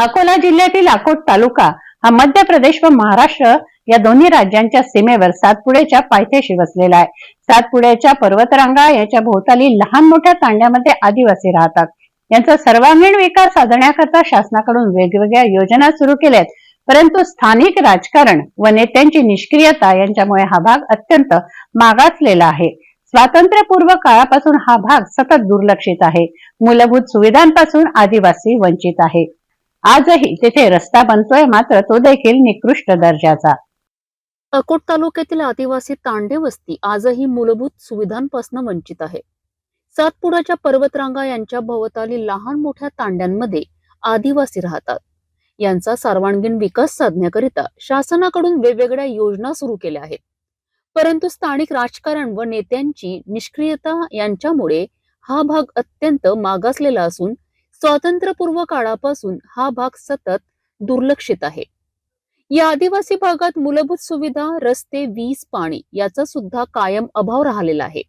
अकोला जिल्ह्यातील अकोट तालुका हा मध्य प्रदेश व महाराष्ट्र या दोन्ही राज्यांच्या सीमेवर सातपुड्याच्या पायथ्याशी वसलेला आहे. सातपुड्याच्या पर्वतरांगा याच्या भोवताली लहान मोठ्या तांड्यामध्ये आदिवासी राहतात. यांचा सर्वांगीण विकास साधण्याकरता शासनाकडून वेगवेगळ्या योजना सुरू केल्यात. परंतु स्थानिक राजकारण व नेत्यांची निष्क्रियता यांच्यामुळे हा भाग अत्यंत मागासलेला आहे. स्वातंत्र्यपूर्व काळापासून हा भाग सतत दुर्लक्षित आहे. मूलभूत सुविधांपासून आदिवासी वंचित आहे. आजही तेथे रस्ता बनतोय मात्र तो देखील निकृष्ट दर्जाचा. अकोट तालुक्यातील आदिवासी तांडे वस्ती आजही मूलभूत सुविधांपासून वंचित आहे. सातपुडाच्या पर्वतरांगा यांच्या भोवताली लहान मोठ्या तांड्यांमध्ये आदिवासी राहतात. यांचा सर्वांगीण विकास साधण्याकरिता शासनाकडून वेगवेगळ्या योजना सुरू केल्या आहेत. परंतु स्थानिक राजकारण व नेत्यांची निष्क्रियता यांच्यामुळे हा भाग अत्यंत मागासलेला असून स्वातंत्र्यपूर्व काळापासून हा भाग सतत दुर्लक्षित आहे. या आदिवासी भागात मूलभूत सुविधा रस्ते वीज पाणी याचा सुद्धा कायम अभाव राहिलेला आहे.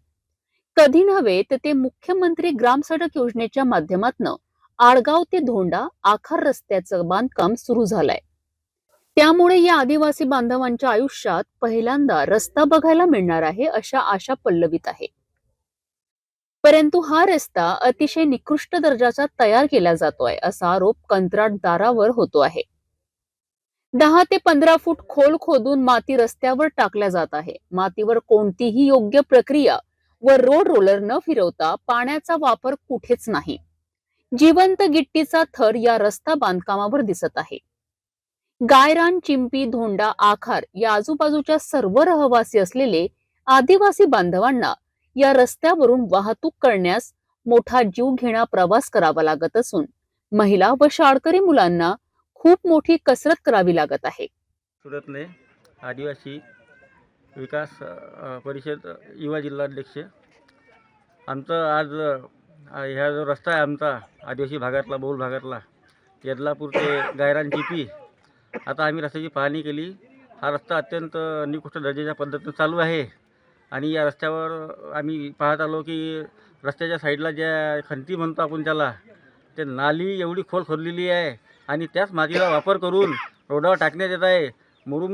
कधी नव्हे तर ते मुख्यमंत्री ग्राम सडक योजनेच्या माध्यमातून आडगाव ते धोंडा आखार रस्त्याचं बांधकाम सुरू झालंय. त्यामुळे या आदिवासी बांधवांच्या आयुष्यात पहिल्यांदा रस्ता बघायला मिळणार आहे अशा आशा पल्लवित आहे. परंतु हा रस्ता अतिशय निकृष्ट दर्जाचा तयार केला जातोय असा आरोप कंत्राटदारावर होतो आहे. दहा ते पंधरा फूट खोल खोदून माती रस्त्यावर टाकल्या जात आहे. मातीवर कोणतीही योग्य प्रक्रिया व रोड रोलर न फिरवता पाण्याचा वापर कुठेच नाही. जिवंत गिट्टीचा थर या रस्ता बांधकामावर दिसत आहे. गायरान चिंपी धोंडा आखार या आजूबाजूच्या सर्व रहवासी असलेले आदिवासी बांधवांना या रस्त्यावरून वाहतूक करण्यास मोठा जीव घेणा प्रवास करावा लागत असून महिला व शाळकरी मुलांना खूप मोठी कसरत करावी लागत आहे. सुरतने आदिवासी विकास परिषद युवा जिल्हाध्यक्ष. आमचं आज ह्या जो रस्ता आहे आमचा आदिवासी भागातला बहुल भागातला येदलापूर ते गायरान पी आता आम्ही रस्त्याची पाहणी केली. हा रस्ता अत्यंत निकृष्ट दर्जाच्या पद्धतीनं चालू आहे. आणि या रस्त्यावर आम्ही पाहत आलो की रस्त्याच्या साईडला ज्या खंती म्हणतो आपण त्याला ते नाली एवढी खोल खोदलेली आहे आणि त्याच मातीचा वापर करून रोडावर टाकण्यात येत आहे. मुरुम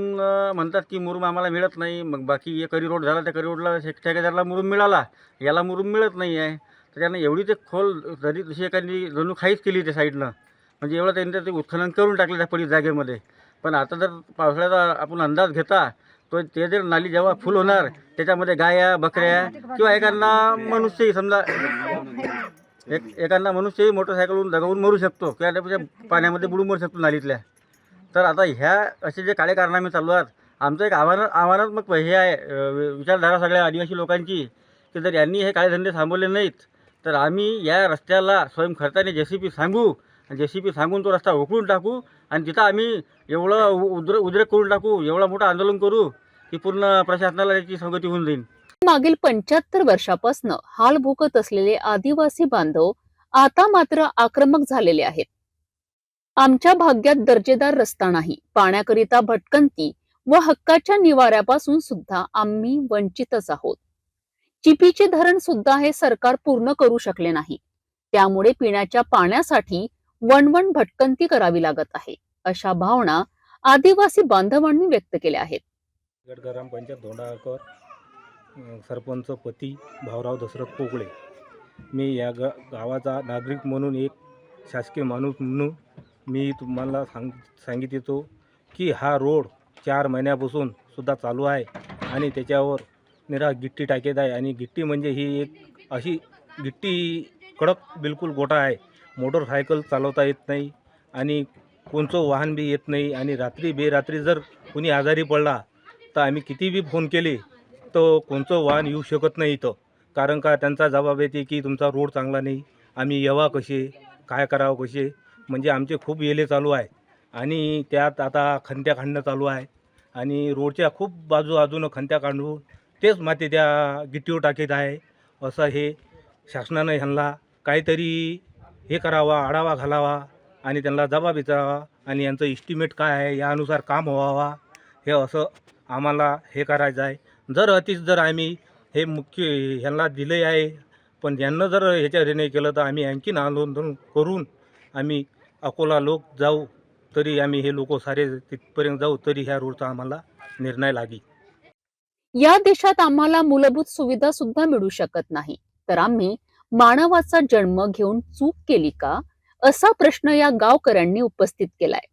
म्हणतात की मुरुम आम्हाला मिळत नाही. मग बाकी हे करी रोड झाला त्या करी रोडला ठेकेदारला मुरुम मिळाला. याला मुरुम मिळत नाही आहे. तर त्यांना एवढी ते खोल जरी तशी एखादी जणू खाईच केली त्या साईडनं. म्हणजे एवढं त्यांनी ते उत्खनन करून टाकलं त्या पडी जागेमध्ये. पण आता जर पावसाळ्याचा आपण अंदाज घेता तो ते जर नाली जेव्हा फुल होणार त्याच्यामध्ये गाया बकऱ्या किंवा एखादा मनुष्यही समजा एक एखादा मनुष्यही मोटरसायकलवरून दगावून मरू शकतो किंवा त्याच्या पाण्यामध्ये बुडून मरू शकतो नालीतल्या. तर आता ह्या असे जे काळे कारनामे चालू आहेत आमचं एक आव्हान आव्हानात्मक हे आहे विचारधारा सगळ्या आदिवासी लोकांची की जर यांनी हे काळे धंदे थांबवले नाहीत तर आम्ही या रस्त्याला स्वयंखर्चाने जे सी पी सांगू जे सी पी सांगून तो रस्ता उकळून टाकू आणि तिथं आम्ही एवढं उद्र उद्रेक करून टाकू एवढं मोठं आंदोलन करू की पूर्ण प्रशासनाला याची संगती होऊन जाईल. मागील पंच्याहत्तर वर्षापासून हाल भोगत असलेले आदिवासी बांधव आता मात्र आक्रमक झालेले आहेत. आमच्या भाग्यात दर्जेदार रस्ता नाही पाण्याकरिता भटकंती व हक्काच्या निवाऱ्यापासून सुद्धा आम्ही वंचितच आहोत. चिपीचे धरण सुद्धा हे सरकार पूर्ण करू शकले नाही. त्यामुळे पिण्याच्या पाण्यासाठी वणवण भटकंती करावी लागत आहे अशा भावना आदिवासी बांधवांनी व्यक्त केल्या आहेत. गड ग्रामपंचायत धोंडाकर सरपंच पती भाऊराव दशरथ पोकळे. मी या ग गावाचा नागरिक म्हणून एक शासकीय माणूस म्हणून मी तुम्हाला सांग सांगित येतो की हा रोड चार महिन्यापासून सुद्धा चालू आहे आणि त्याच्यावर निरा गिट्टी टाकेत आहे आणि गिट्टी म्हणजे ही एक अशी गिट्टी कडक बिलकुल गोटा आहे. मोटरसायकल चालवता येत नाही आणि कोणचं वाहन बी येत नाही आणि रात्री बेरात्री जर कुणी आजारी पडला तर आम्ही किती बी फोन केले तर कोणचं वाहन येऊ शकत नाही इथं. कारण का त्यांचा जबाब येते की तुमचा रोड चांगला नाही आम्ही येवा कसे काय करावं कसे म्हणजे आमचे खूप येले चालू आहे. आणि त्यात आता खंत्या काढणं चालू आहे. आणि रोडच्या खूप बाजू बाजूनं खंत्या काढून तेच माती त्या गिट्टीवर टाकीत आहे. असं हे शासनानं ह्यांना काहीतरी हे करावा आढावा घालावा आणि त्यांना जबाब विचारावा आणि यांचं इस्टिमेट काय आहे यानुसार काम व्हावा. हे असं आम्हाला हे करायचं आहे. जर अतिच जर आम्ही हे मुख्य ह्यांना दिले आहे पण यांना जर ह्याच्या हे नाही केलं तर आम्ही आणखीन आंदोलन करून आम्ही अकोला लोक जाऊ तरी आम्ही हे लोक सारे तिथपर्यंत जाऊ तरी ह्या रोडचा आम्हाला निर्णय लागी या देशात आम्हाला मूलभूत सुविधा सुद्धा मिळू शकत नाही. तर आम्ही मानवाचा जन्म घेऊन चूक केली का? असा प्रश्न या गावकऱ्यांनी उपस्थित केलाय.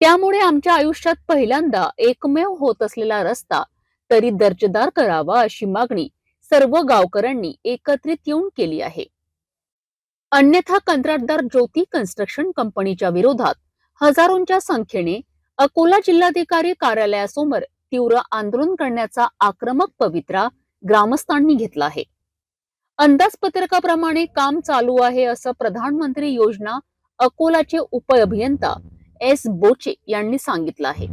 त्यामुळे आमच्या आयुष्यात पहिल्यांदा एकमेव होत असलेला रस्ता तरी दर्जेदार करावा अशी मागणी सर्व गावकऱ्यांनी एकत्रित येऊन केली आहे. अन्यथा कंत्राटदार ज्योती कन्स्ट्रक्शन कंपनीच्या विरोधात हजारोंच्या संख्येने अकोला जिल्हाधिकारी कार्यालयासमोर तीव्र आंदोलन करण्याचा आक्रमक पवित्रा ग्रामस्थांनी घेतला आहे. अंदाजपत्रकाप्रमाणे काम चालू आहे असं प्रधानमंत्री योजना अकोलाचे उपअभियंता एस बोचे यांनी सांगितलं आहे.